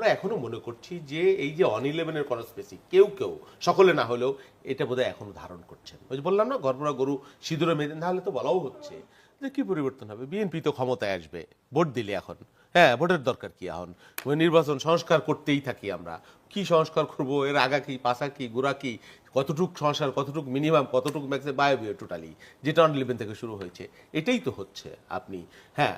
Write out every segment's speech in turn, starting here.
আমরা এখনও মনে করছি যে এই যে অন ইলেভেনের কনস্পেসি কেউ কেউ, সকলে না হলেও এটা বোধহয় এখনও ধারণ করছেন। ওই যে বললাম না, গর্ভরা গরু সিঁদুরে মেয়েদের তাহলে তো বলাও হচ্ছে। কি পরিবর্তন হবে? বিএনপি তো ক্ষমতায় আসবে। ভোট দিলে এখন। হ্যাঁ ভোটের দরকার কি এখন? নির্বাচন সংস্কার করতেই থাকি আমরা। কি সংস্কার করব? এর আগা কি, পাশা কি, গোড়া কি? কতটুক সংস্কার, কতটুক মিনিমাম কতটুক ম্যাক্সে বায়োবিও টোটালি যেটা অন ইলেভেন থেকে শুরু হয়েছে। এটাই তো হচ্ছে আপনি। হ্যাঁ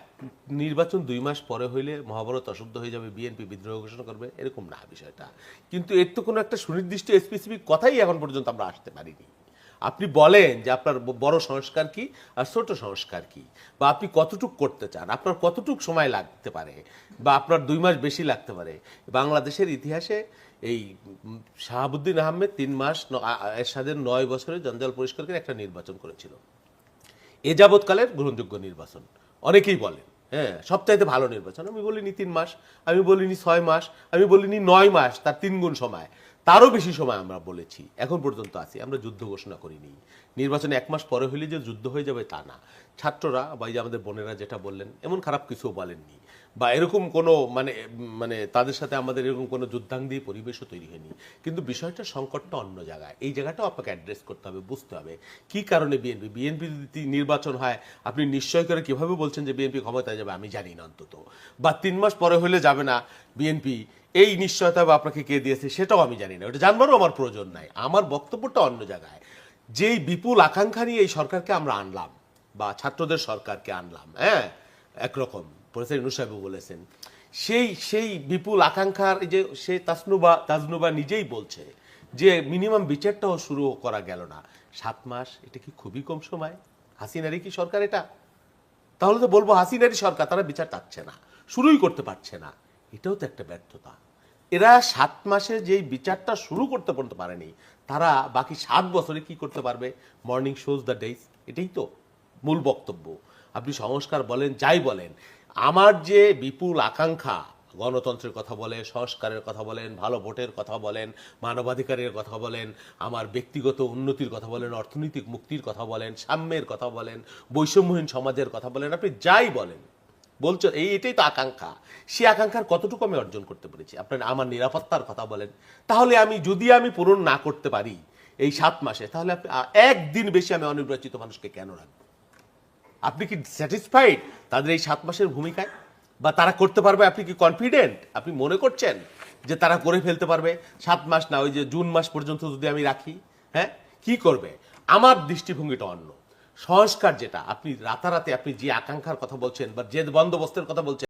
নির্বাচন দুই মাস পরে হইলে মহাভারত অশুদ্ধ হয়ে যাবে, বিএনপি বিদ্রোহ ঘোষণা করবে, এরকম না বিষয়টা। কিন্তু এর তো কোনো একটা সুনির্দিষ্ট স্পেসিফিক কথাই এখন পর্যন্ত আমরা আসতে পারিনি। আপনি বলেন যে আপনার বড় সংস্কার কি আর ছোট সংস্কার কি? বা আপনি কতটুক করতে চান? আপনার কতটুক সময় লাগতে পারে? বা আপনার দুই মাস বেশি লাগতে পারে? বাংলাদেশের ইতিহাসে এই শাহাবুদ্দিন আহমেদ তিন মাস এরশাদের নয় বছরে জঞ্জাল পরিষ্কার করে একটা নির্বাচন করেছিল। এ যাবৎকালের গ্রহণযোগ্য নির্বাচন। অনেকেই বলেন হ্যাঁ সবচাইতে ভালো নির্বাচন। আমি বলিনি তিন মাস, আমি বলিনি ছয় মাস, আমি বলিনি নয় মাস, তার তিন গুণ সময়। তারও বেশি সময় আমরা বলেছি। এখন পর্যন্ত আছি, আমরা যুদ্ধ ঘোষণা করিনি। নির্বাচনে এক মাস পরে হইলে যে যুদ্ধ হয়ে যাবে তা না। ছাত্ররা বা এই যে আমাদের বোনেরা যেটা বললেন, এমন খারাপ কিছুও বলেননি। বা এরকম কোনো মানে মানে তাদের সাথে আমাদের এরকম কোনো যুদ্ধাঙ্গী পরিবেশও তৈরি হয়নি। কিন্তু বিষয়টা সংকটটা অন্য জায়গায়। এই জায়গাটাও আপনাকে অ্যাড্রেস করতে হবে, বুঝতে হবে। কি কারণে বিএনপি? বিএনপি যদি নির্বাচন হয়, আপনি নিশ্চয় করে কীভাবে বলছেন যে বিএনপি ক্ষমতায় যাবে? আমি জানি না অন্তত। বা তিন মাস পরে হলে যাবে না বিএনপি। এই নিশ্চয়তা বা আপনাকে কে দিয়েছে সেটাও আমি জানি না। ওটা জানবারও আমার প্রয়োজন নাই। আমার বক্তব্যটা অন্য জায়গায়। যেই বিপুল আকাঙ্ক্ষা নিয়ে এই সরকারকে আমরা আনলাম বা ছাত্রদের সরকারকে আনলাম হ্যাঁ একরকম, প্রফেসর ইনু বলেছেন। সেই সেই বিপুল আকাঙ্ক্ষার যে সে তাসনুবা তাজনুবা নিজেই বলছে যে মিনিমাম বিচারটাও শুরু করা গেল না। সাত মাস, এটা কি খুবই কম সময়? হাসিনারি কি সরকার এটা? তাহলে তো বলব হাসিনারি সরকার, তারা বিচার চাচ্ছে না। শুরুই করতে পারছে না। এটাও তো একটা ব্যর্থতা। এরা সাত মাসে যেই বিচারটা শুরু করতে পর্যন্ত পারেনি, তারা বাকি সাত বছরে কি করতে পারবে? মর্নিং শোজ দ্য ডেইস এটাই তো মূল বক্তব্য। আপনি সংস্কার বলেন, যাই বলেন, আমার যে বিপুল আকাঙ্ক্ষা, গণতন্ত্রের কথা বলে সংস্কারের কথা বলেন, ভালো ভোটের কথা বলেন, মানবাধিকারের কথা বলেন, আমার ব্যক্তিগত উন্নতির কথা বলেন, অর্থনৈতিক মুক্তির কথা বলেন, সাম্যের কথা বলেন, বৈষম্যহীন সমাজের কথা বলেন, আপনি যাই বলেন বলছো, এই এটাই তো আকাঙ্ক্ষা। সেই আকাঙ্ক্ষার কতটুকু আমি অর্জন করতে পেরেছি? আপনার আমার নিরাপত্তার কথা বলেন। তাহলে আমি, যদি আমি পূরণ না করতে পারি এই সাত মাসে, তাহলে আপনি একদিন বেশি আমি অনির্বাচিত মানুষকে কেন রাখব? আপনি কি স্যাটিসফাইড তাদের এই সাত মাসের ভূমিকায়? বা তারা করতে পারবে? আপনি কি কনফিডেন্ট আপনি মনে করছেন যে তারা করে ফেলতে পারবে? সাত মাস না, ওই যে জুন মাস পর্যন্ত যদি আমি রাখি হ্যাঁ? কি করবে? আমার দৃষ্টিভঙ্গিটা অন্য। সংস্কার যেটা আপনি রাতারাতি আপনি যে আকাঙ্ক্ষার কথা বলছেন বা যে বন্দোবস্তের কথা বলছেন